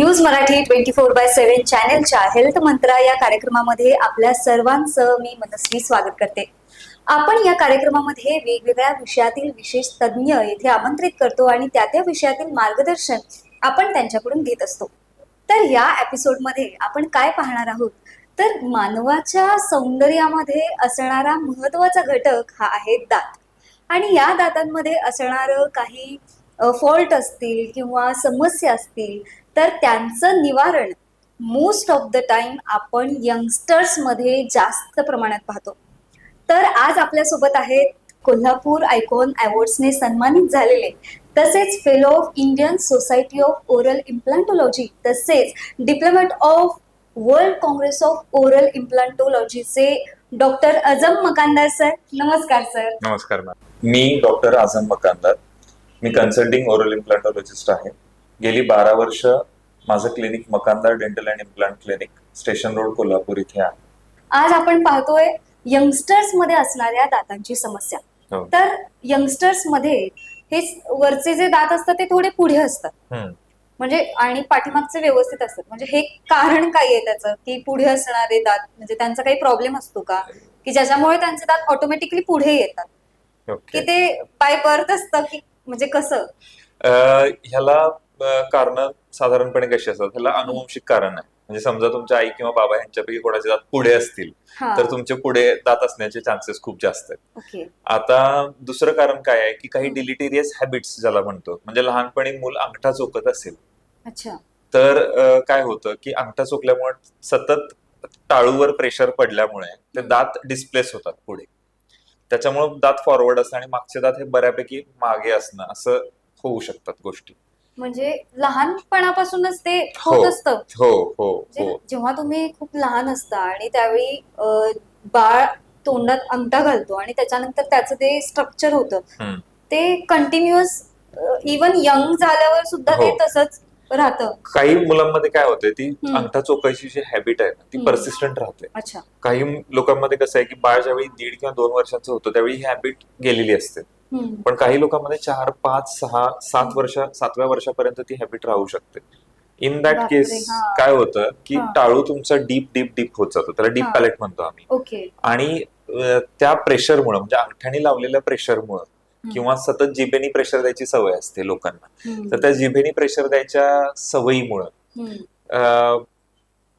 News Marathi twenty four by seven चॅनेलच्या health मंत्रा या कार्यक्रमामध्ये आपल्या सर्वांचं मी मनस्वी स्वागत करते. आपण या कार्यक्रमामध्ये वेगवेगळ्या विषयातील विशेष तज्ज्ञ येथे आमंत्रित करतो आणि त्या त्या विषयातील मार्गदर्शन आपण त्यांच्याकडून घेत असतो. तर या एपिसोडमध्ये आपण काय पाहणार आहोत? तर मानवाच्या सौंदर्यामध्ये असणारा महत्त्वाचा घटक हा आहे दात. आणि या दातांमध्ये असणारं काही फॉल्ट असतील किंवा समस्या असतील तर त्यांचं निवारण मोस्ट ऑफ द टाइम आपण यंगस्टर्समध्ये जास्त प्रमाणात पाहतो. तर आज आपल्यासोबत आहेत कोल्हापूर आयकॉन अवॉर्ड्सने सन्मानित झालेले तसेच fellow of Indian society of oral implantology तसेच diplomate of world congress of oral इम्प्लांटोलॉजीचे doctor Azam Makandar sir नमस्कार सर नमस्कार मॅम मी डॉक्टर आझम मकानदार. मी कन्सल्टिंग ओरल इम्प्लांटोलॉजिस्ट आहे. गेली बारा वर्ष माझं clinic Makandar dental and implant clinic station road Kolhapur इथे आहे. आज आपण पाहतोय यंगस्टर्समध्ये असणाऱ्या दातांची समस्या. हो. तर यंगस्टर्समध्ये हे स- वरचे जे दात असतात ते थोडे पुढे असतात. हम्म. म्हणजे आणि पाठीमागचे व्यवस्थित असतात. म्हणजे हे कारण काय आहे त्याचं? की पुढे असणारे दात म्हणजे त्यांचा काही प्रॉब्लेम असतो का? की ज्याच्यामुळे त्यांचे दात ऑटोमॅटिकली पुढे येतात? की ओके ते बाय बर्थ असतं की म्हणजे कसं? अं, ह्याला कारण साधारणपणे कशी असतात? ह्याला अनुवंशिक कारण आहे. म्हणजे समजा तुमच्या आई किंवा बाबा यांच्यापैकी कोणाचे दात पुढे असतील हा. तर तुमचे पुढे दात असण्याचे चान्सेस खूप जास्त आहेत. ओके. आता दुसरं कारण काय आहे की काही हं. डिलिटेरियस हॅबिट्स ज्याला म्हणतो म्हणजे लहानपणी मूल अंगठा चोकत असेल अच्छा. तर अ, काय होतं की अंगठा चुकल्यामुळे सतत टाळूवर प्रेशर पडल्यामुळे ते दात डिस्प्लेस होतात पुढे. त्याच्यामुळे दात फॉरवर्ड असणं आणि मागचे दात हे बऱ्यापैकी मागे असणं असं होऊ शकतात गोष्टी. म्हणजे लहानपणापासूनच ते हो. होत असतं हो हो म्हणजे हो जेव्हा तुम्ही खूप लहान असता आणि त्यावेळी अ, बाळ तोंडात अंगठा घालतो आणि त्याच्यानंतर त्याचं ते स्ट्रक्चर होतं हम्म. ते कंटिन्युअस इवन यंग झाल्यावर सुद्धा ते हो. तसंच राहतं काही मुलांमध्ये काय होतंय ती. अंगठा चोकायची जी हॅबिट आहे ना ती. परसिस्टंट राहते अच्छा काही लोकांमध्ये कसं आहे की बाळ ज्यावेळी दीड किंवा दोन वर्षाचं होतं त्यावेळी ही हॅबिट गेलेली असते हम्म. पण काही लोकांमध्ये चार पाच सहा सात वर्ष सातव्या वर्षापर्यंत ती हॅबिट राहू शकते इन दॅट बापरे, केस हा. काय होतं की हा. टाळू तुमचा डीप डीप डीप होत जातो त्याला डीप हा. पॅलेट म्हणतो आम्ही ओके आणि अं, त्या प्रेशरमुळे म्हणजे अंगठ्याने लावलेल्या प्रेशरमुळे. किंवा सतत जिभेनी प्रेशर द्यायची सवय असते लोकांना. तर त्या जिभेनी प्रेशर द्यायच्या सवयीमुळं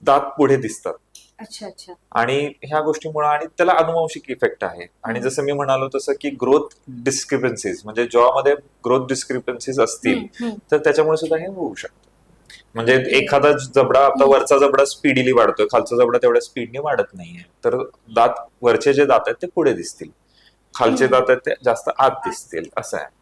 दात पुढे दिसतात. अच्छा अच्छा. आणि ह्या गोष्टीमुळे आणि त्याला अनुवंशिक इफेक्ट आहे. आणि. जसं मी म्हणालो तसं की ग्रोथ डिस्क्रिपन्सीज म्हणजे जॉमध्ये ग्रोथ डिस्क्रिपन्सीज असतील. तर त्याच्यामुळे सुद्धा हे होऊ शकतं. म्हणजे एखादा जबडा आता. वरचा जबडा स्पीडीली वाढतोय खालचा जबडा तेवढ्या स्पीडने वाढत नाहीये. तर दात वरचे जे दात आहेत ते पुढे दिसतील. खालचे. दात आहेत ते जास्त आत दिसतील असं आहे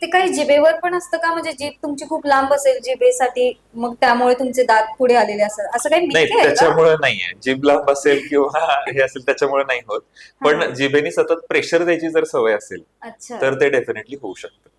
ते काही जिभेवर पण असतं का म्हणजे जीभ तुमची खूप लांब असेल जिभेसाठी मग त्यामुळे तुमचे दात पुढे आलेले असतात असं काही नाही मिथ्या आहे का? त्याच्यामुळे नाहीये जीभ लांब असेल किंवा हे असेल त्याच्यामुळे नाही होत. पण जिभेनी सतत प्रेशर द्यायची जर सवय असेल अच्छा तर ते डेफिनेटली होऊ शकतं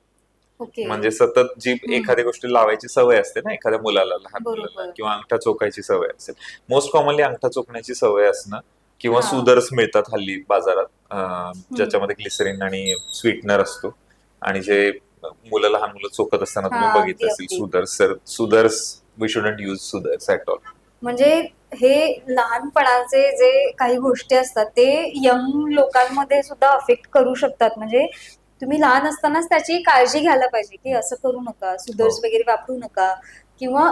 ओके म्हणजे सतत जीभ हम्म. एखाद्या गोष्टी लावायची सवय असते ना एखाद्या मुलाला लहान बरोबर. मुलाला किंवा अंगठा चोकायची सवय असेल मोस्ट कॉमनली अंगठा चोकण्याची सवय असणं किंवा हा. सुदर्स मिळतात हल्ली बाजारात अं, ज्याच्यामध्ये ग्लिसरीन आणि स्वीटनर असतो आणि जे मुलं लहान मुलं चोकत असताना तुम्ही बघितलं अगदी, असेल अगदी. सुदर्स तर soothers we shouldn't use soothers at all म्हणजे हे लहानपणाचे जे काही गोष्टी असतात ते यंग लोकांमध्ये सुद्धा अफेक्ट करू शकतात म्हणजे तुम्ही लहान असतानाच त्याची काळजी घ्यायला पाहिजे की असं करू नका सुदर्श हो. वगैरे वापरू नका किंवा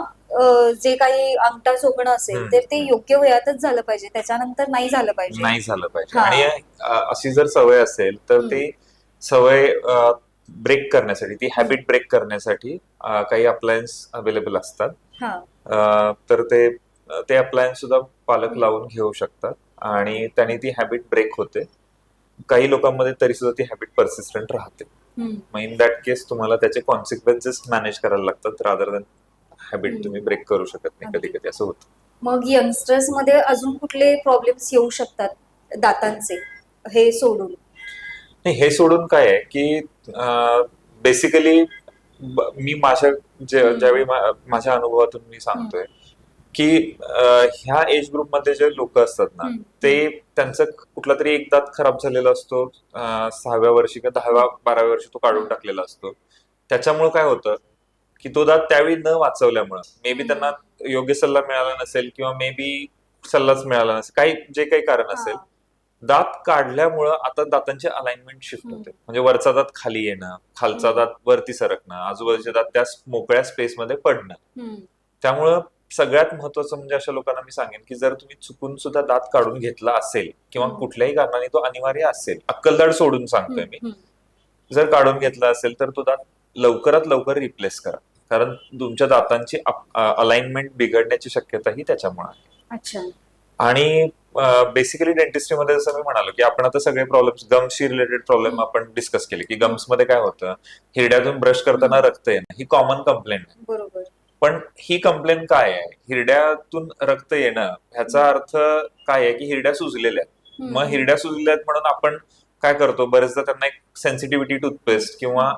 जे काही अंगठा चोकणं असेल. तर ते योग्य वयातच झालं पाहिजे त्याच्यानंतर नाही झालं पाहिजे नाही झालं पाहिजे. आणि अशी जर सवय असेल तर. ती सवय ब्रेक करण्यासाठी ती हॅबिट ब्रेक करण्यासाठी काही अप्लायन्स अवेलेबल असतात हा तर ते ते अप्लायन्स सुद्धा पालक. लावून घेऊ शकतात आणि त्यांनी ती हॅबिट ब्रेक होते काही लोकांमध्ये तरी सुद्धा ती हॅबिट परसिस्टंट राहते. मग इन दॅट केस तुम्हाला त्याचे कॉन्सिक्वेन्सेस मॅनेज करायला लागतात रादर दॅन हॅबिट. तुम्ही ब्रेक करू शकत नाही. कधी कधी असं होतं मग यंगस्टर्समध्ये अजून कुठले प्रॉब्लेम्स येऊ शकतात दातांचे हे सोडून नाही हे सोडून काय आहे की बेसिकली मी माझ्या. ज्यावेळी माझ्या अनुभवातून मी सांगतोय की ह्या एज ग्रुपमध्ये जे लोक असतात ना. ते त्यांचं कुठला तरी एक दात खराब झालेला असतो सहाव्या वर्षी किंवा दहाव्या बाराव्या वर्षी तो काढून टाकलेला असतो त्याच्यामुळे काय होतं की तो दात त्यावेळी न वाचवल्यामुळं मे बी. त्यांना योग्य सल्ला मिळाला नसेल किंवा मे बी सल्लाच मिळाला नसेल काही जे काही कारण असेल. दात काढल्यामुळं आता दातांचे अलाइनमेंट शिफ्ट. होते म्हणजे वरचा दात खाली येणं खालचा. दात वरती सरकणं आजूबाजूचे दात त्या मोकळ्या स्पेस मध्ये पडणं. त्यामुळं सगळ्यात महत्वाचं म्हणजे अशा लोकांना मी सांगेन की जर तुम्ही चुकून सुद्धा दात काढून घेतला असेल किंवा. कुठल्याही कारणाने तो अनिवार्य असेल अक्कलदाड सोडून सांगतोय मी. जर काढून घेतला असेल तर तो दात लवकरात लवकर रिप्लेस करा कारण तुमच्या दातांची अलाइनमेंट बिघडण्याची शक्यता ही त्याच्यामुळे आहे. अच्छा. आणि बेसिकली डेंटिस्ट्रीमध्ये जसं मी म्हणालो की आपण आता सगळे प्रॉब्लेम्स गम्सशी रिलेटेड प्रॉब्लेम. आपण डिस्कस केले की गम्समध्ये काय होतं? हिरड्यातून ब्रश करताना. रक्त येणं ही कॉमन कंप्लेंट आहे. बरोबर. पण ही कंप्लेंट काय आहे? हिरड्यातून रक्त येणं ह्याचा अर्थ काय आहे की हिरड्या सुजलेल्या आहेत. मग हिरड्या सुजलेल्या आहेत म्हणून आपण काय करतो? बरेचदा त्यांना एक सेन्सिटिव्हिटी टूथपेस्ट किंवा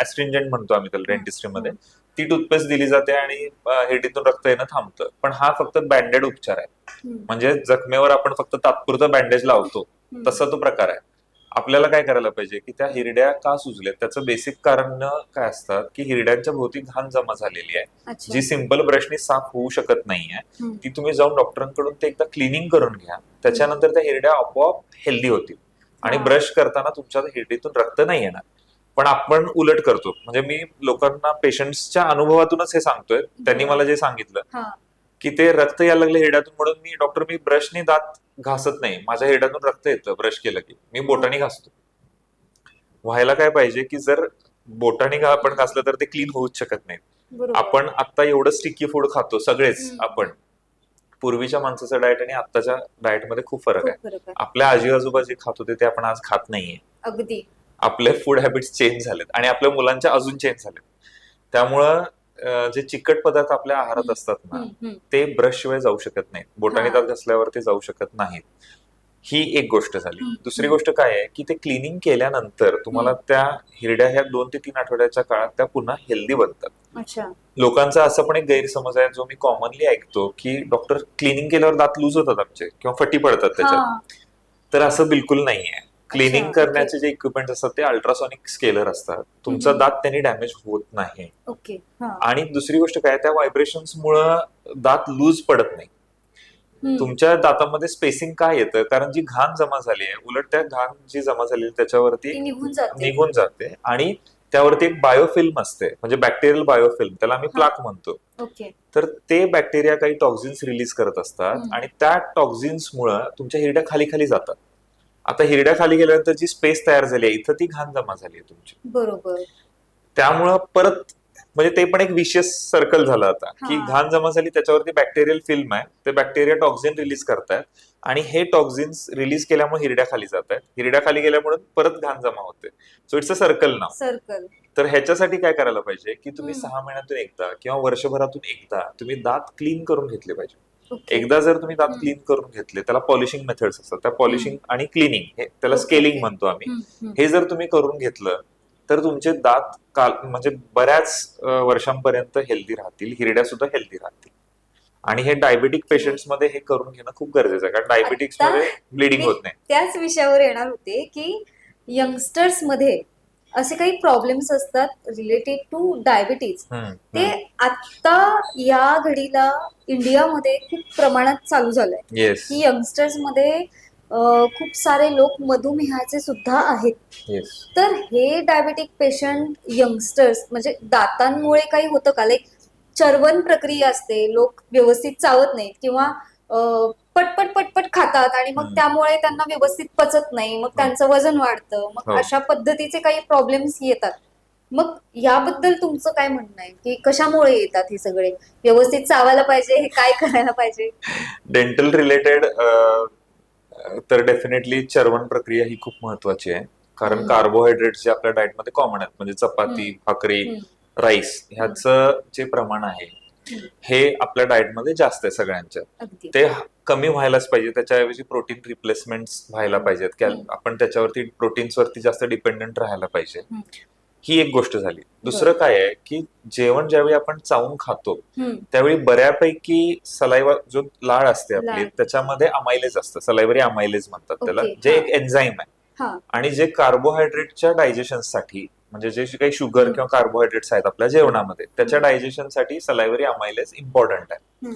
ऍस्ट्रिंजंट म्हणतो आम्ही त्याला डेंटिस्ट्रीमध्ये ती टूथपेस्ट दिली जाते आणि अं, हिरडीतून रक्त येणं थांबतं. पण हा फक्त बँडेड उपचार आहे. म्हणजे जखमेवर आपण फक्त तात्पुरतं बँडेज लावतो. तसा तो प्रकार आहे. आपल्याला काय करायला पाहिजे की त्या हिरड्या का सुजल्यात? त्याचं बेसिक कारण काय असतात की हिरड्यांच्या भोवती घाण जमा झालेली आहे. जी सिंपल ब्रशनी साफ होऊ शकत नाहीये. ती तुम्ही जाऊन डॉक्टरांकडून ते एकदा क्लिनिंग करून घ्या. त्याच्यानंतर त्या हिरड्या आपोआप हेल्दी होतील. आणि. ब्रश करताना तुमच्या हिरडीतून रक्त नाही येणार. पण आपण उलट करतो. म्हणजे मी लोकांना पेशंट्सच्या अनुभवातूनच हे सांगतोय. त्यांनी मला जे सांगितलं हा. की ते रक्त यायला लागले हिरड्यातून म्हणून मी डॉक्टर मी ब्रशने दात घासत नाही. माझ्या हिरड्यातून रक्त येतं ब्रश केलं की. मी बोटाने घासतो. व्हायला काय पाहिजे की जर बोटाने आपण घासलं तर ते क्लीन होऊच शकत नाही आपण आता एवढं स्टिकी फूड खातो सगळेच. आपण. पूर्वीच्या माणसाचं डाएट आणि आत्ताच्या डाएटमध्ये खूप फरक आहे. खूप फरक आहे. आपल्या आजी आजोबा जे खात होते ते आपण आज खात नाहीये. अगदी. आपले फूड हॅबिट्स चेंज झालेत आणि आपल्या मुलांच्या अजून चेंज झालेत. त्यामुळं जे चिकट पदार्थ आपल्या आहारात. असतात ना. ते ब्रश शिवाय जाऊ शकत नाहीत. बोटाने. दात घासल्यावर ते जाऊ शकत नाहीत. ही एक गोष्ट झाली. दुसरी गोष्ट काय आहे की ते क्लिनिंग केल्यानंतर तुम्हाला त्या हिरड्या ह्या दोन ते तीन आठवड्याच्या काळात त्या पुन्हा हेल्दी बनतात. लोकांचा असं पण एक गैरसमज आहे जो मी कॉमनली ऐकतो की डॉक्टर क्लिनिंग केल्यावर दात लूज होतात आमचे किंवा फटी पडतात त्याच्यात. तर असं बिलकुल नाहीये. क्लिनिंग करण्याचे जे इक्विपमेंट असतात ते अल्ट्रासॉनिक स्केलर असतात. तुमचा. दात त्यांनी डॅमेज होत नाही. ओके हा. आणि दुसरी गोष्ट काय त्या व्हायब्रेशन्स मुळे दात लूज पडत नाही. तुमच्या दातामध्ये स्पेसिंग काय येतं कारण जी घाण जमा झाली आहे उलट त्या घाण जी जमा झाली त्याच्यावरती निघून जाते. आणि त्यावरती एक बायोफिल्म असते म्हणजे बॅक्टेरियल बायोफिल्म त्याला आम्ही. प्लाक म्हणतो. तर ते बॅक्टेरिया काही टॉक्झिन्स रिलीज करत असतात. आणि त्या टॉक्झिन्स मुळे तुमच्या हिरड्या खाली खाली जातात. आता हिरड्या खाली गेल्यानंतर जी स्पेस तयार झाली आहे इथं ती घाण जमा झाली आहे तुमची. बरोबर. त्यामुळं परत म्हणजे ते पण एक विशियस सर्कल झालं आता की. घाण जमा झाली त्याच्यावरती बॅक्टेरियल फिल्म आहे ते बॅक्टेरिया टॉक्झिन रिलीज करतायत आणि हे टॉक्झिन्स रिलीज केल्यामुळे हिरड्या खाली जात आहेत हिरड्या खाली गेल्यामुळे परत घाण जमा होते सो इट्स अ सर्कल नाव सर्कल तर ह्याच्यासाठी काय करायला पाहिजे की तुम्ही. सहा महिन्यातून एकदा किंवा वर्षभरातून एकदा तुम्ही दात क्लीन करून घेतले पाहिजे. एकदा जर तुम्ही दात. क्लीन करून घेतले त्याला पॉलिशिंग मेथड्स असतात त्या पॉलिशिंग आणि क्लिनिंग हे त्याला स्केलिंग. म्हणतो आम्ही. हे जर तुम्ही करून घेतलं तर तुमचे दात काल म्हणजे बऱ्याच वर्षांपर्यंत हेल्दी राहतील हिरड्या सुद्धा हेल्दी राहतील आणि हे डायबेटिक पेशंट्समध्ये हे करून घेणं खूप गरजेचं आहे कारण डायबेटिक्समध्ये ब्लिडिंग होत नाही त्याच विषयावर येणार होते की यंगस्टर्समध्ये असे काही प्रॉब्लेम्स असतात रिलेटेड टू डायबिटीज ते. आता या घडीला इंडियामध्ये खूप प्रमाणात चालू झालंय. की यंगस्टर्समध्ये खूप सारे लोक मधुमेहाचे सुद्धा आहेत. तर हे डायबेटिक पेशंट यंगस्टर्स म्हणजे दातांमुळे काही होतं का? लाईक चर्वण प्रक्रिया असते लोक व्यवस्थित चावत नाहीत किंवा पटपट पटपट खातात आणि मग. त्यामुळे त्यांना व्यवस्थित पचत नाही मग त्यांचं वजन वाढतं मग हो. अशा पद्धतीचे काही प्रॉब्लेम्स येतात मग याबद्दल तुमचं काय म्हणणं आहे की कशामुळे येतात हे सगळे व्यवस्थित चावायला पाहिजे हे काय करायला पाहिजे डेंटल रिलेटेड तर डेफिनेटली चर्वण प्रक्रिया ही खूप महत्वाची आहे कारण हम्म. कार्बोहायड्रेट जे आपल्या डाएटमध्ये कॉमन आहेत म्हणजे चपाती भाकरी हम्म. राईस ह्याचं जे प्रमाण आहे हम्म. हे आपल्या डाएटमध्ये जास्त आहे सगळ्यांच्या अगदी ते ह- कमी व्हायलाच पाहिजे. त्याच्याऐवजी प्रोटीन रिप्लेसमेंट व्हायला पाहिजेत. की. आपण त्याच्यावरती प्रोटीन्स वरती जास्त डिपेंडंट राहायला पाहिजे. ही एक गोष्ट झाली. दुसरं काय आहे की जेवण ज्यावेळी आपण चावून खातो. त्यावेळी बऱ्यापैकी सलाइवा जो लाळ असते आपली. त्याच्यामध्ये अमायलेज असतं. सलायवरी अमायलेज म्हणतात त्याला जे. एक एन्झाईम आहे. आणि जे कार्बोहायड्रेटच्या डायजेशनसाठी म्हणजे जे काही शुगर किंवा कार्बोहायड्रेट्स आहेत आपल्या जेवणामध्ये त्याच्या डायजेशनसाठी सलायव्हरी अमायलेज इम्पॉर्टंट आहे.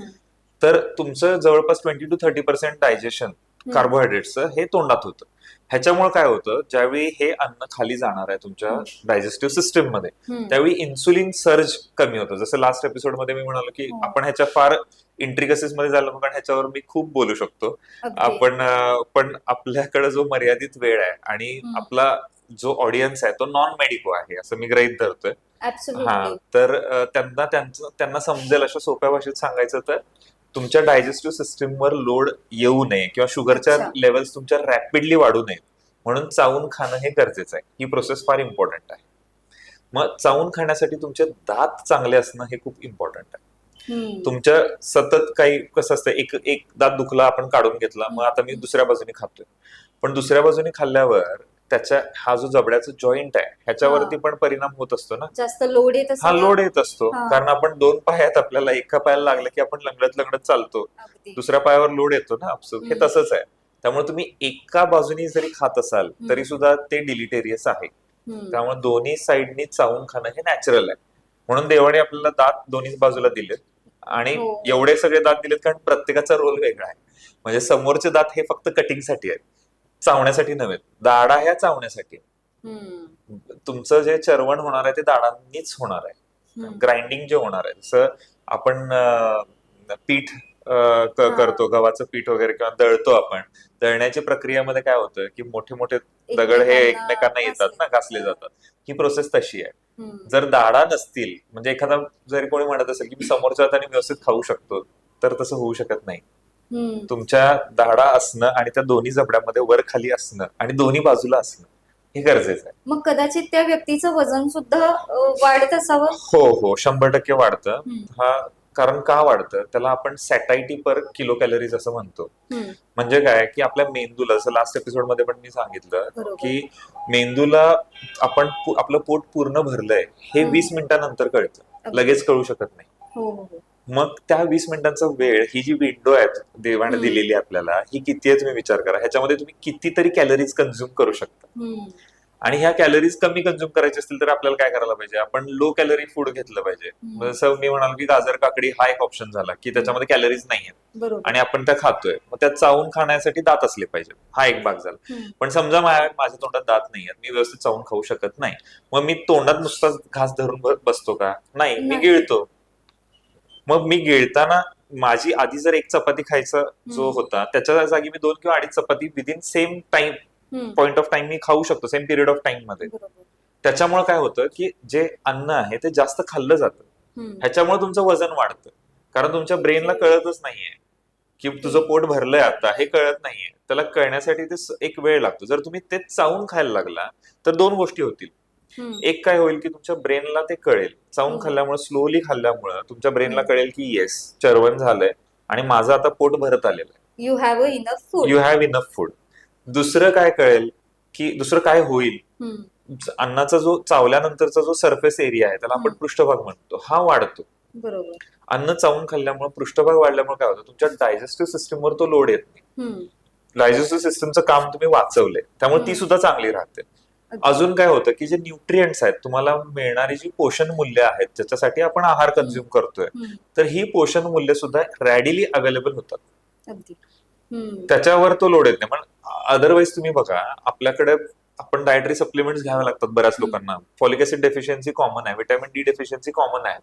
तर तुमचं जवळपास twenty to thirty percent digestion hmm. कार्बोहायड्रेट्सचं हे तोंडात होतं ह्याच्यामुळे काय होतं ज्यावेळी हे अन्न खाली जाणार आहे तुमच्या. डायजेस्टिव्ह सिस्टीममध्ये. त्यावेळी इन्सुलिन सर्ज कमी होतं जसं लास्ट एपिसोडमध्ये मी म्हणालो की हो. आपण ह्याच्या फार इंट्रिकसिसमध्ये झालं कारण ह्याच्यावर मी खूप बोलू शकतो. आपण पण आपल्याकडे जो मर्यादित वेळ आहे आणि. आपला जो ऑडियन्स आहे तो नॉन मेडिको आहे असं मी गृहीत धरतोय हा. तर त्यांना त्यांचं त्यांना समजेल अशा सोप्या भाषेत सांगायचं तर तुमच्या डायजेस्टिव्ह सिस्टीमवर लोड येऊ नये किंवा शुगरच्या. लेवल्स तुमच्या रॅपिडली वाढू नयेत. म्हणून चावून खाणं हे गरजेचं आहे. ही प्रोसेस फार इम्पॉर्टंट आहे. मग चावून खाण्यासाठी तुमचे दात चांगले असणं हे खूप इम्पॉर्टंट आहे. तुमच्या सतत काही कसं असतं एक एक दात दुखला आपण काढून घेतला मग आता मी दुसऱ्या बाजूने खातोय. पण दुसऱ्या बाजूने खाल्ल्यावर त्याच्या हा जो जबड्याचा जॉईंट आहे ह्याच्यावरती पण परिणाम होत असतो ना जास्त लोड येत हा लोड येत असतो. कारण आपण दोन पाय आहेत आपल्याला एका पायाला लागलं की आपण लंगडत लंगडत चालतो. दुसऱ्या पायावर लोड येतो ना हे. तसंच आहे त्यामुळे तुम्ही एका बाजूने जरी खात असाल. तरी सुद्धा ते डिलिटेरियस आहे. त्यामुळे दोन्ही साईडनी चावून खाणं हे नॅचरल आहे म्हणून देवाने आपल्याला दात दोन्ही बाजूला दिलेत आणि हो. एवढे सगळे दात दिलेत कारण प्रत्येकाचा रोल वेगळा आहे म्हणजे समोरचे दात हे फक्त कटिंगसाठी आहेत चावण्यासाठी नव्हे दाढा ह्या चावण्यासाठी. तुमचं जे चरवण होणार आहे ते दाढांनीच होणार आहे. ग्राइंडिंग जे होणार आहे जसं आपण पीठ. करतो गव्हाचं पीठ वगैरे किंवा दळतो आपण दळण्याच्या प्रक्रियेमध्ये काय होतं की मोठे मोठे दगड हे एकमेकांना येतात ना घासले जातात ही प्रोसेस तशी आहे. जर दाढा नसतील म्हणजे एखादा जरी कोणी म्हणत असेल की मी समोरच्या हाताने व्यवस्थित खाऊ शकतो तर तसं होऊ शकत नाही. तुमच्या दाढा असणं आणि त्या दोन्ही जबड्यामध्ये वर खाली असणं आणि दोन्ही बाजूला असणं हे गरजेचं आहे. मग कदाचित त्या व्यक्तीचं वजन सुद्धा वाढत असावं? हो हो. शंभर टक्के वाढतं. हा कारण का वाढतं? त्याला आपण सॅटायटी पर किलो कॅलरीज असं म्हणतो. म्हणजे काय? की आपल्या मेंदूला जसं लास्ट एपिसोडमध्ये पण मी सांगितलं. की मेंदूला आपण आपलं पोट पूर्ण भरलंय हे. वीस मिनिटानंतर कळतं. लगेच कळू शकत नाही. हो हो हो. मग त्या वीस मिनिटांचा वेळ ही जी विंडो आहे देवाने. दिलेली आपल्याला ही किती आहे तुम्ही विचार करा. ह्याच्यामध्ये तुम्ही कितीतरी कॅलरीज कन्झ्युम करू शकता. आणि ह्या कॅलरीज कमी कन्झ्युम करायचे असतील तर आपल्याला काय करायला पाहिजे? आपण लो कॅलरी फूड घेतलं पाहिजे. जसं मी म्हणाल की गाजर काकडी हा एक ऑप्शन झाला की त्याच्यामध्ये कॅलरीज नाही आहेत बरोबर. आणि आपण त्या खातोय. मग त्यात चावून खाण्यासाठी दात असले पाहिजे हा एक भाग झाला. पण समजा माझ्या माझ्या तोंडात दात नाही आहेत मी व्यवस्थित चावून खाऊ शकत नाही. मग मी तोंडात नुसताच घास धरून बसतो का? नाही. मी. गिळतो. मग मी गिळताना माझी आधी जर एक चपाती खायचा जो. होता त्याच्या जागी मी दोन किंवा अडीच चपाती within same time. Point of time मी खाऊ शकतो सेम पिरियड ऑफ टाइममध्ये त्याच्यामुळे काय होतं की जे अन्न आहे ते जास्त खाल्लं जातं. ह्याच्यामुळे तुमचं वजन वाढतं कारण तुमच्या ब्रेनला कळतच नाहीये की तुझं पोट भरलंय आता हे कळत नाहीये त्याला कळण्यासाठी ते एक वेळ लागतो जर तुम्ही ते चावून खायला लागला तर दोन गोष्टी होतील. एक काय होईल की तुमच्या ब्रेनला ते कळेल चावून. खाल्ल्यामुळे स्लोली खाल्ल्यामुळे तुमच्या ब्रेनला. कळेल की येस चरवण झालंय आणि माझं आता पोट भरत आलेलं आहे you have a enough food you have enough food दुसरं काय कळेल की दुसरं काय होईल हम्म. अन्नाचा जो चावल्यानंतरचा जो सरफेस एरिया आहे त्याला आपण. पृष्ठभाग म्हणतो हा वाढतो बरोबर अन्न चावून खाल्ल्यामुळे पृष्ठभाग वाढल्यामुळे काय होतं तुमच्या डायजेस्टिव्ह सिस्टीमवर तो लोड येत नाही. डायजेस्टिव्ह सिस्टीमचं काम तुम्ही वाचवले त्यामुळे ती. सुद्धा चांगली राहते. अजून काय होतं की जे न्यूट्रिएंट्स आहेत तुम्हाला मिळणारी जी पोषण मूल्य आहेत ज्याच्यासाठी आपण आहार कन्झ्युम करतोय. तर ही पोषण मूल्य सुद्धा रॅडिली अवेलेबल होतात. त्याच्यावर तो लोड येत नाही. पण अदरवाईज तुम्ही बघा आपल्याकडे आपण डायटरी सप्लिमेंट्स घ्यावे लागतात बऱ्याच. लोकांना. फॉलिक ऍसिड डेफिशियन्सी कॉमन आहे व्हिटॅमिन डी डेफिशियन्सी कॉमन आहे.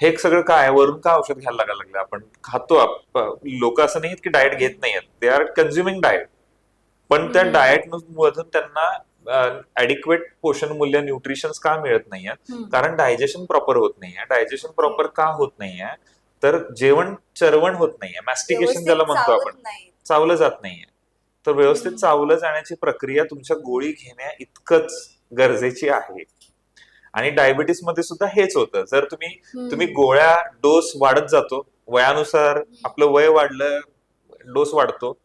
हे सगळं काय? वरून का औषध घ्यायला लागायला लागले? आपण खातो लोक असं नाहीत की डाएट घेत नाहीयेत. दे आर कन्झ्युमिंग डाएट पण त्या. डाएट मधून त्यांना ऍडिक्वेट पोषण मूल्य न्यूट्रिशन का मिळत नाहीये. कारण डायजेशन प्रॉपर होत नाहीये. डायजेशन प्रॉपर का होत नाहीये? तर जेवण चरवण होत नाहीये. मॅस्टिकेशन ज्याला म्हणतो आपण. चावलं जात नाहीये. तर व्यवस्थित. चावलं जाण्याची प्रक्रिया तुमच्या गोळी घेण्या इतकंच गरजेची आहे. आणि डायबिटीसमध्ये सुद्धा हेच होतं. जर तुम्ही. तुम्ही गोळ्या डोस वाढत जातो वयानुसार आपलं वय वाढलं डोस वाढतो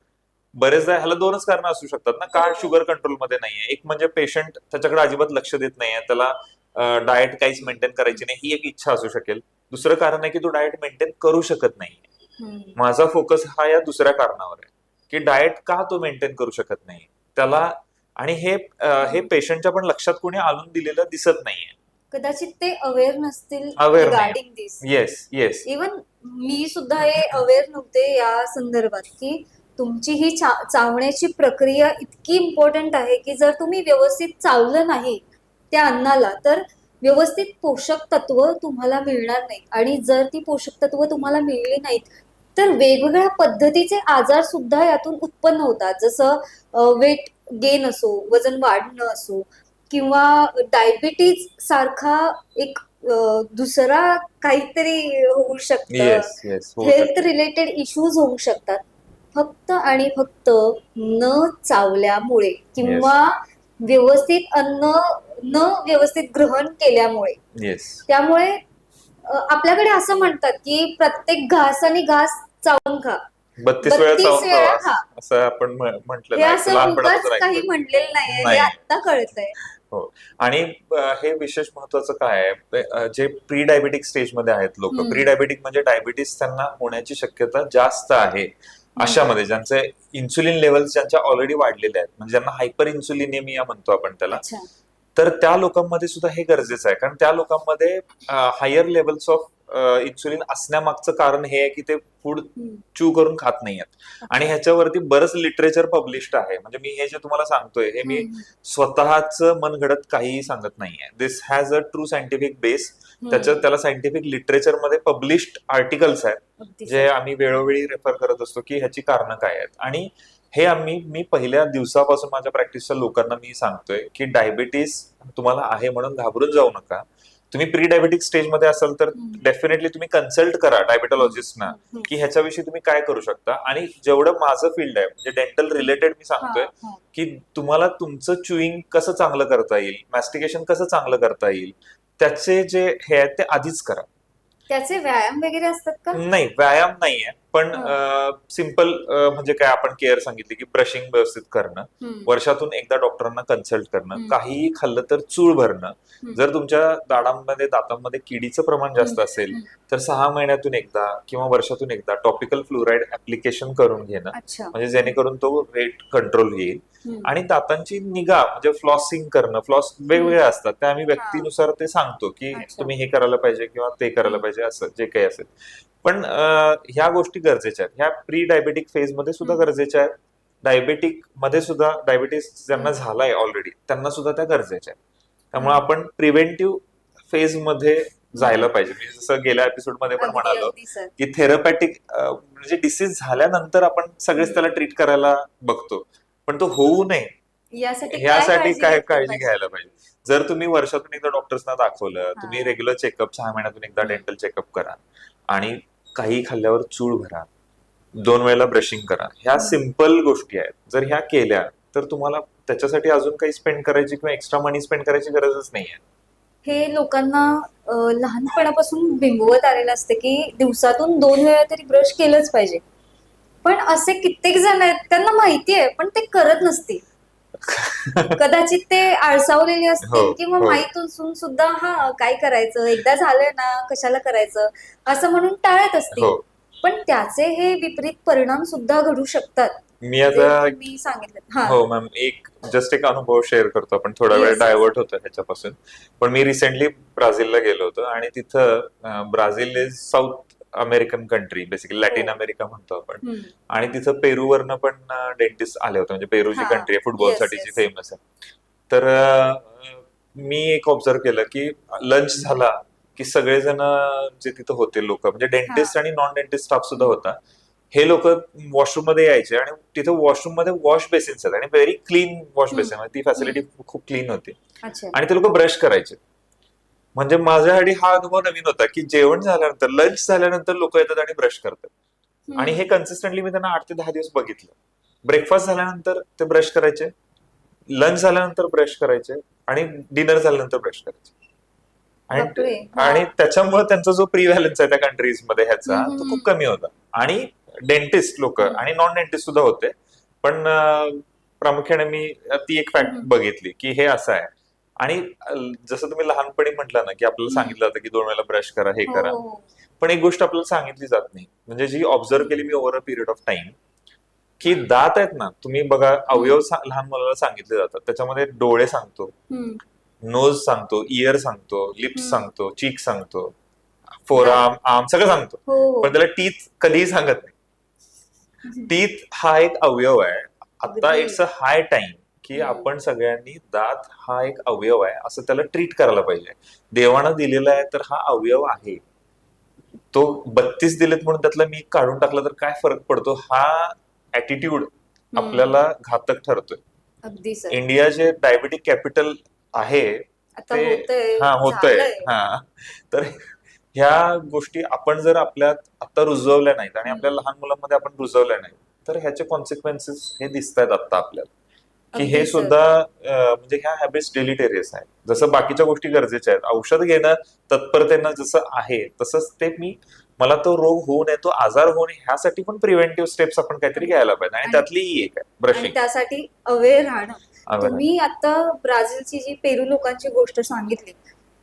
बरेचदा ह्याला दोनच कारण असू शकतात ना. का शुगर कंट्रोलमध्ये नाहीये? एक म्हणजे पेशंट त्याच्याकडे अजिबात लक्ष देत नाहीये. त्याला डाएट काहीच मेंटेन करायची नाही ही एक इच्छा असू शकेल. दुसरं कारण आहे की तो डाएट मेंटेन करू शकत नाही. माझा फोकस हा या दुसऱ्या कारणावर आहे. की डाएट का तो मेंटेन करू शकत नाही? त्याला आणि हे हे पेशंटच्या पण लक्षात कोणी आणून दिलेलं दिसत नाहीये. कदाचित ते अवेअर नसतील दिस येस येस इवन मी सुद्धा हे अवेअर नव्हते या संदर्भात की तुमची ही चा- चावण्याची प्रक्रिया इतकी इम्पॉर्टंट आहे की जर तुम्ही व्यवस्थित चावलं नाही त्या अन्नाला तर व्यवस्थित पोषक तत्व तुम्हाला मिळणार नाही आणि जर ती पोषक तत्व तुम्हाला मिळली नाहीत तर वेगवेगळ्या पद्धतीचे आजार सुद्धा यातून उत्पन्न होतात. जसं वेट गेन असो वजन वाढणं असो किंवा डायबिटीज सारखा एक दुसरा काहीतरी होऊ शकतं. हेल्थ रिलेटेड इश्यूज होऊ शकतात. फक्त आणि फक्त न चावल्यामुळे किंवा व्यवस्थित अन्न न व्यवस्थित ग्रहण केल्यामुळे त्यामुळे आपल्याकडे असं म्हणतात की प्रत्येक घास आणि घास चावून खा बत्तीस वेळा 32 चावून वेळा प्रवास, खा. असं आपण म्ह- म्हटलं हे नाही. असं काही ऐकलं. म्हणलेलं नाहीये हे. आता आणि हे विशेष महत्वाचं काय आहे जे प्री डायबेटिक स्टेजमध्ये आहेत लोक. प्री डायबेटिक म्हणजे डायबिटीस त्यांना होण्याची शक्यता जास्त आहे अशामध्ये ज्यांचे इन्सुलिन लेवल्स ज्यांच्या ऑलरेडी वाढलेले आहेत म्हणजे ज्यांना हायपर इन्सुलिनेमिया म्हणतो आपण त्याला तर त्या लोकांमध्ये सुद्धा हे गरजेचं आहे. कारण त्या लोकांमध्ये हायर लेवल्स ऑफ इन्सुलिन असण्यामागचं कारण हे आहे की ते फूड. चू करून खात नाहीयेत. आणि ह्याच्यावरती बरंच लिटरेचर पब्लिश्ड आहे. म्हणजे मी हे जे तुम्हाला सांगतोय हे मी. स्वतःच मनगडत काहीही सांगत नाहीये. This has a true scientific base hmm. त्याच्यात त्याला सायंटिफिक लिटरेचरमध्ये पब्लिश्ड आर्टिकल्स आहेत जे आम्ही वेळोवेळी रेफर करत असतो की ह्याची कारणं काय आहेत. आणि हे आम्ही मी पहिल्या दिवसापासून माझ्या प्रॅक्टिसच्या लोकांना मी सांगतोय की डायबिटीस तुम्हाला आहे म्हणून घाबरून जाऊ नका. तुम्ही प्री डायबेटिक स्टेजमध्ये असाल तर. डेफिनेटली तुम्ही कन्सल्ट करा डायबेटॉलॉजिस्टना. की ह्याच्याविषयी तुम्ही काय करू शकता आणि जेवढं माझं फील्ड आहे म्हणजे डेंटल रिलेटेड मी सांगतोय. की तुम्हाला तुमचं च्युईंग कसं चांगलं करता येईल मॅस्टिकेशन कसं चांगलं करता येईल त्याचे जे हे आहेत ते आधीच करा त्याचे व्यायाम वगैरे असतात का नाही व्यायाम नाहीये पण. सिंपल म्हणजे काय आपण केअर सांगितली की ब्रशिंग व्यवस्थित करणं. वर्षातून एकदा डॉक्टरांना कन्सल्ट करणं. काहीही खाल्लं तर चूळ भरणं. जर तुमच्या दाडांमध्ये दातांमध्ये किडीचं प्रमाण जास्त. असेल. तर सहा महिन्यातून एकदा किंवा वर्षातून एकदा टॉपिकल फ्लोराईड ऍप्लिकेशन करून घेणं म्हणजे जेणेकरून तो रेट कंट्रोल येईल. आणि दातांची निगा म्हणजे फ्लॉसिंग करणं फ्लॉस वेगवेगळ्या असतात त्या आम्ही व्यक्तीनुसार ते सांगतो की. तुम्ही हे करायला पाहिजे किंवा ते करायला. पाहिजे असं जे काही असेल पण ह्या गोष्टी गरजेच्या आहेत ह्या प्री डायबेटिक फेजमध्ये सुद्धा. गरजेच्या आहेत डायबेटिकमध्ये सुद्धा डायबिटीस ज्यांना. झालाय ऑलरेडी त्यांना सुद्धा त्या गरजेच्या आहेत त्यामुळे. आपण प्रिव्हेंटिव्ह फेजमध्ये जायला पाहिजे मी जसं गेल्या एपिसोडमध्ये पण म्हणालो की थेरपॅटिक म्हणजे डिसीज झाल्यानंतर आपण सगळेच त्याला ट्रीट करायला बघतो पण तो होऊ नये यासाठी काय ह्यासाठी काय काळजी? घ्यायला पाहिजे जर तुम्ही वर्षातून एकदा डॉक्टर्सना दाखवलं तुम्ही. रेग्युलर चेकअप सहा महिन्यातून एकदा. डेंटल चेकअप करा आणि काही खाल्ल्यावर चूळ भरा. दोन वेळेला ब्रशिंग करा. ह्या. सिंपल गोष्टी आहेत. जर ह्या केल्या तर तुम्हाला त्याच्यासाठी अजून काही स्पेंड करायची किंवा एक्स्ट्रा मनी स्पेंड करायची गरजच नाहीये. हे लोकांना लहानपणापासून बिंबवत आलेलं असते की दिवसातून दोन वेळा तरी ब्रश केलंच पाहिजे. पण असे कित्येक जण आहेत त्यांना माहिती आहे पण ते करत नसतील. कदाचित ते आळसावलेले असतील हो, किंवा हो. माहीत असून सुद्धा हा काय करायचं? एकदा झालं ना कशाला करायचं? असं म्हणून टाळत असतील. हो. पण त्याचे हे विपरीत परिणाम सुद्धा घडू शकतात. मी आता तुम्ही सांगितलं. हा. हो मॅम एक जस्ट एक अनुभव शेअर करतो आपण. थोडा Yes, वेळ yes. डायव्हर्ट होतो ह्याच्यापासून. पण मी रिसेंटली ब्राझीलला गेलो होतो आणि तिथं Brazil is South American country basically Latin. America म्हणतो आपण. आणि तिथं पेरूवरनं पण डेंटिस्ट आले होते म्हणजे पेरूची. कंट्री आहे फुटबॉल Yes, साठीची yes. फेमस आहे तर मी एक ऑब्झर्व केलं की लंच झाला की सगळेजण जे तिथं होते लोक म्हणजे डेंटिस्ट आणि नॉन डेंटिस्ट स्टाफ सुद्धा होता हे लोक वॉशरूममध्ये यायचे आणि तिथे वॉशरूममध्ये वॉश बेसिन्स आहेत आणि व्हेरी क्लीन वॉश. बेसिन ती फॅसिलिटी खूप क्लीन होती आणि ते लोक ब्रश करायचे म्हणजे माझ्यासाठी हा अनुभव नवीन होता की जेवण झाल्यानंतर लंच झाल्यानंतर लोक येतात आणि ब्रश करतात आणि हे कन्सिस्टंटली मी त्यांना आठ ते दहा दिवस बघितलं ब्रेकफास्ट झाल्यानंतर ते ब्रश करायचे लंच झाल्यानंतर ब्रश करायचे आणि डिनर झाल्यानंतर ब्रश करायचे. आणि. आणि त्याच्यामुळे त्यांचा जो प्रिव्हॅलन्स आहे त्या कंट्रीजमध्ये ह्याचा तो. खूप कमी होता आणि डेंटिस्ट लोक. आणि नॉन डेंटिस्ट सुद्धा होते पण प्रामुख्याने मी ती एक फॅक्ट. बघितली की हे असं आहे आणि जसं तुम्ही लहानपणी म्हटलं ना की आपल्याला. सांगितलं होतं की दोन वेळेला ब्रश करा हे करा हो, हो. पण एक गोष्ट आपल्याला सांगितली जात नाही म्हणजे जी ऑब्झर्व केली मी over a period of time की दात आहेत ना तुम्ही बघा अवयव लहान मुलाला सांगितले जातात त्याच्यामध्ये डोळे सांगतो. नोज सांगतो इयर सांगतो लिप्स. सांगतो चीक सांगतो फोर आर्म आर्म सगळं सांगतो हो पण त्याला टीथ कधीही सांगत नाही टीथ हा एक अवयव आहे आता. इट्स अ हाय टाइम की. आपण सगळ्यांनी दात हा एक अवयव आहे असं त्याला ट्रीट करायला पाहिजे. देवानं दिलेला आहे तर हा अवयव आहे. तो बत्तीस दिलेत म्हणून त्यातला मी काढून टाकला तर काय फरक पडतो? हा ऍटिट्यूड. आपल्याला घातक ठरतोय. इंडिया जे डायबेटिक कॅपिटल आहे ते- हा होतंय. हा. तर ह्या गोष्टी आपण जर आपल्यात आता रुजवल्या नाहीत आणि आपल्या लहान मुलांमध्ये आपण रुजवल्या नाहीत तर ह्याचे कॉन्सिक्वेन्सेस हे दिसत आहेत आता आपल्याला. की हे. सुद्धा म्हणजे ह्या हॅबिट्स डेलिटेरियस आहेत. जसं बाकीच्या गोष्टी गरजेच्या आहेत. औषध घेणं तत्परतेनं जसं आहे तसंच ते मी मला तो रोग होऊ नये तो आजार होऊ नये ह्यासाठी पण प्रिव्हेंटिव्ह स्टेप्स आपण काहीतरी घ्यायला पाहिजे. आणि त्यातली ही एक आहे ब्रशिंग त्यासाठी अवेअर राहणं. तुम्ही आता ब्राझीलची जी पेरू लोकांची गोष्ट सांगितली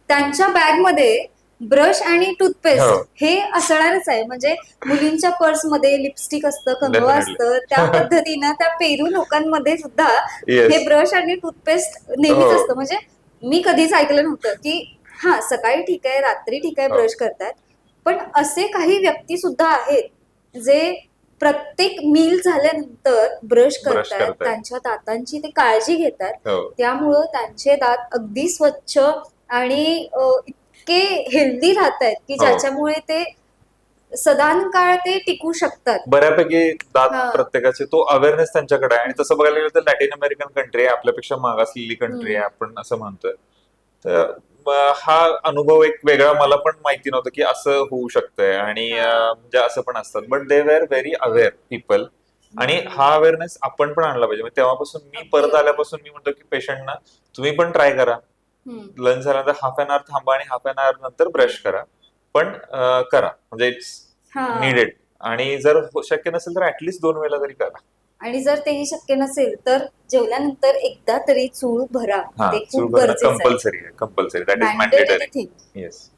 त्यांच्या बॅगमध्ये ब्रश आणि हो. टूथपेस्ट हे असणारच आहे म्हणजे मुलींच्या पर्समध्ये लिपस्टिक असतं कंगवा Definitely. असतं त्या पद्धतीनं त्या पेरू लोकांमध्ये सुद्धा हे ब्रश आणि टूथपेस्ट नेहमीच हो. असतं म्हणजे मी कधीच ऐकलं नव्हतं की हा सकाळी ठीक आहे रात्री ठीक आहे हो. ब्रश करतात पण असे काही व्यक्ती सुद्धा आहेत जे प्रत्येक मील झाल्यानंतर ब्रश करतात. त्यांच्या दातांची ते काळजी घेतात हो त्यामुळं त्यांचे दात अगदी स्वच्छ आणि अ, इतके हेल्दी राहत आहेत की हो. ज्याच्यामुळे ते सदान काळ ते टिकू शकतात बऱ्यापैकी दात हा. प्रत्येकाचे तो अवेअरनेस त्यांच्याकडे आहे आणि तसं बघायला गेलं तर लॅटिन अमेरिकन कंट्री आहे आपल्यापेक्षा मागासलेली कंट्री आहे आपण असं म्हणतोय तर म, हा अनुभव एक वेगळा मला पण माहिती नव्हतं की असं होऊ शकतंय आणि. अं, म्हणजे असं पण असतात but they were very aware people आणि हा अवेअरनेस आपण पण आणला पाहिजे म्हणजे तेव्हापासून मी परत. आल्यापासून मी म्हणतो की पेशंटना तुम्ही पण ट्राय करा. लंच झाल्यानंतर हाफ अन आवर थांबा आणि हाफ अन आवर नंतर ब्रश करा. पण करा. म्हणजे इट्स. निडेड आणि जर हो- शक्य नसेल तर ऍटलिस्ट दोन वेळेला तरी करा. आणि जर तेही शक्य नसेल तर जेवल्यानंतर एकदा तरी चूळ भरा. ते खूप compulsory compulsory that is yes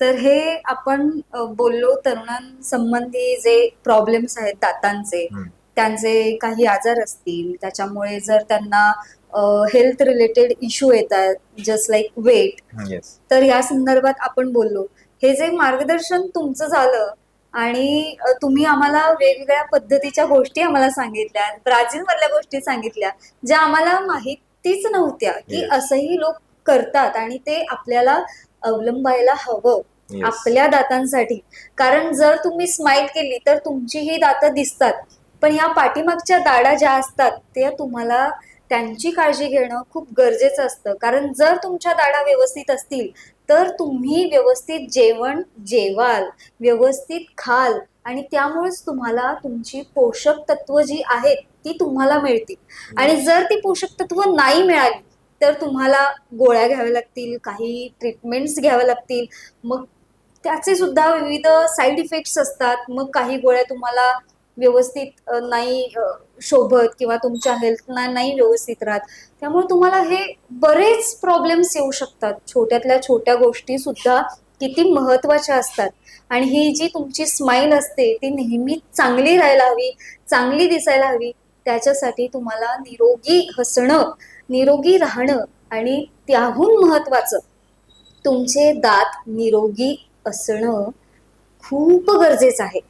तर हे आपण बोललो तरुणांसंबंधी जे प्रॉब्लेम्स आहेत दातांचे. त्यांचे काही आजार असतील त्याच्यामुळे जर त्यांना हेल्थ रिलेटेड इश्यू येतात जस्ट लाईक वेट. तर या संदर्भात आपण बोललो. हे जे मार्गदर्शन तुमचं झालं आणि तुम्ही आम्हाला वेगवेगळ्या पद्धतीच्या गोष्टी आम्हाला सांगितल्या ब्राझील मधल्या गोष्टी सांगितल्या ज्या आम्हाला माहितीच नव्हत्या की. असंही लोक करतात आणि ते आपल्याला अवलंबायला हवं आपल्या दातांसाठी. कारण जर तुम्ही स्माइल केली तर तुमची ही दातं दिसतात. पण ह्या पाठीमागच्या दाढा ज्या असतात त्या तुम्हाला त्यांची काळजी घेणं खूप गरजेचं असतं. कारण जर तुमच्या दाढा व्यवस्थित असतील तर तुम्ही व्यवस्थित जेवण जेवाल व्यवस्थित खाल आणि त्यामुळेच तुम्हाला तुमची पोषक तत्व जी आहेत ती तुम्हाला मिळतील. आणि जर ती पोषक तत्व नाही मिळाली तर तुम्हाला गोळ्या घ्याव्या लागतील काही ट्रीटमेंट्स घ्याव्या लागतील. मग त्याचे सुद्धा विविध साईड इफेक्ट्स असतात. मग काही गोळ्या तुम्हाला व्यवस्थित नाही शोभत किंवा तुमच्या हेल्थना नाही व्यवस्थित राहत. त्यामुळे तुम्हाला हे बरेच प्रॉब्लेम्स येऊ शकतात. छोट्यातल्या छोट्या गोष्टी सुद्धा किती महत्त्वाच्या असतात. आणि ही जी तुमची स्माईल असते ती नेहमी चांगली राहायला हवी चांगली दिसायला हवी. त्याच्यासाठी तुम्हाला निरोगी हसणं निरोगी राहणं आणि त्याहून महत्वाचं तुमचे दात निरोगी असणं खूप गरजेचं आहे.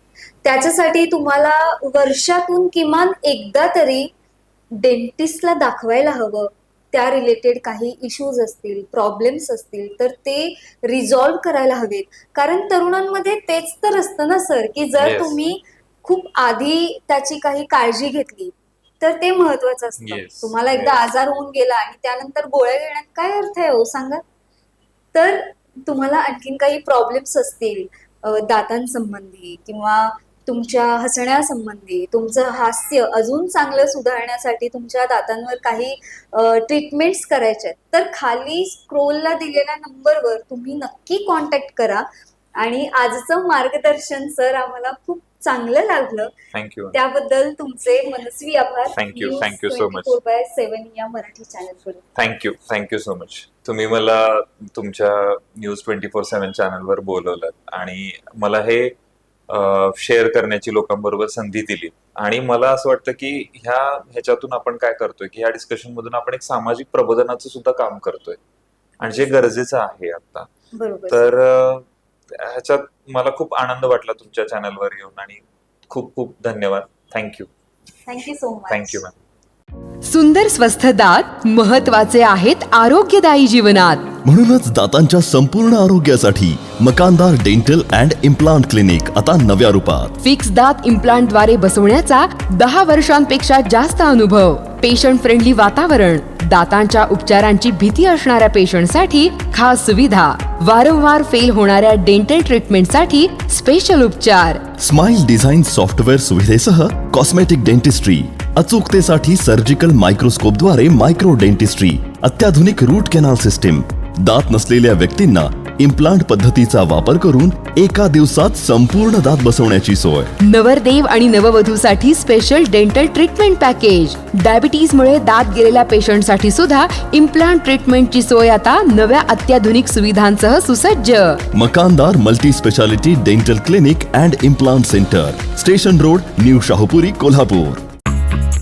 त्याच्यासाठी तुम्हाला वर्षातून किमान एकदा तरी डेंटिस्टला दाखवायला हवं. त्या रिलेटेड काही इश्यूज असतील प्रॉब्लेम्स असतील तर ते रिझॉल्व्ह करायला हवेत. कारण तरुणांमध्ये तेच तर असतं ना सर की जर Yes. तुम्ही खूप आधी त्याची काही काळजी घेतली तर ते महत्वाचं असतं. Yes, तुम्हाला एकदा yes. आजार होऊन गेला आणि त्यानंतर गोळ्या घेण्यात काय अर्थ आहे हो सांगा? तर तुम्हाला आणखीन काही प्रॉब्लेम्स असतील अ, दातांसंबंधी किंवा तुमच्या हसण्यासंबंधी तुमचं हास्य अजून चांगलं सुधारण्यासाठी तुमच्या दातांवर काही ट्रीटमेंट्स करायच्या आहेत. तर खाली स्क्रोलला दिलेल्या नंबरवर तुम्ही नक्की कॉन्टॅक्ट करा. आणि आजचं मार्गदर्शन सर आम्हाला खूप चांगलं लागलं. थँक्यू त्याबद्दल तुमचे मनस्वी आभार. Thank you. So much. By seven या मराठी चॅनलवर थँक्यू थँक्यू सो मच तुम्ही मला तुमच्या न्यूज ट्वेंटी फोर सेव्हन चॅनलवर बोलवलं आणि मला हे शेअर करण्याची लोकांबरोबर संधी दिली. आणि मला असं वाटतं की ह्या ह्याच्यातून आपण काय करतोय की ह्या डिस्कशन मधून आपण एक सामाजिक प्रबोधनाचं सुद्धा काम करतोय. आणि जे गरजेचं आहे आता. तर ह्याच्यात मला खूप आनंद वाटला तुमच्या चॅनलवर येऊन आणि खूप खूप धन्यवाद. Thank you thank you so much thank you ma'am सुंदर स्वस्थ दात महत्त्वाचे आहेत आरोग्यदायी जीवनात. म्हणूनच दातांच्या संपूर्ण आरोग्यासाठी Makandar dental and implant clinic आता नव्या रूपात. फिक्स दात इम्प्लांटद्वारे बसवण्याचा दहा वर्षांपेक्षा जास्त अनुभव पेशंट फ्रेंडली वातावरण दातांच्या उपचारांची भीती असणाऱ्या पेशंटसाठी खास सुविधा वारंवार फेल होणाऱ्या डेंटल ट्रीटमेंटसाठी स्पेशल उपचार. स्माइल डिझाईन सॉफ्टवेअर सुविधेसह कॉस्मेटिक डेंटिस्ट्री अचूकतेसाठी सर्जिकल मायक्रोस्कोपद्वारे मायक्रो डेंटिस्ट्री अत्याधुनिक रूट कॅनल सिस्टीम दात नसलेल्या व्यक्तींना इम्प्लांट पद्धतीचा वापर करून एका दिवसात संपूर्ण दात बसवण्याची सोय. नवरदेव आणि नववधूसाठी special dental treatment package diabetes मुळे दात गेलेल्या पेशंटसाठी सुद्धा इम्प्लांट ट्रीटमेंटची सोय आता नव्या अत्याधुनिक सुविधांसह सुसज्ज. Makandar multi speciality dental clinic and implant centre station road new Shahupuri Kolhapur Bye.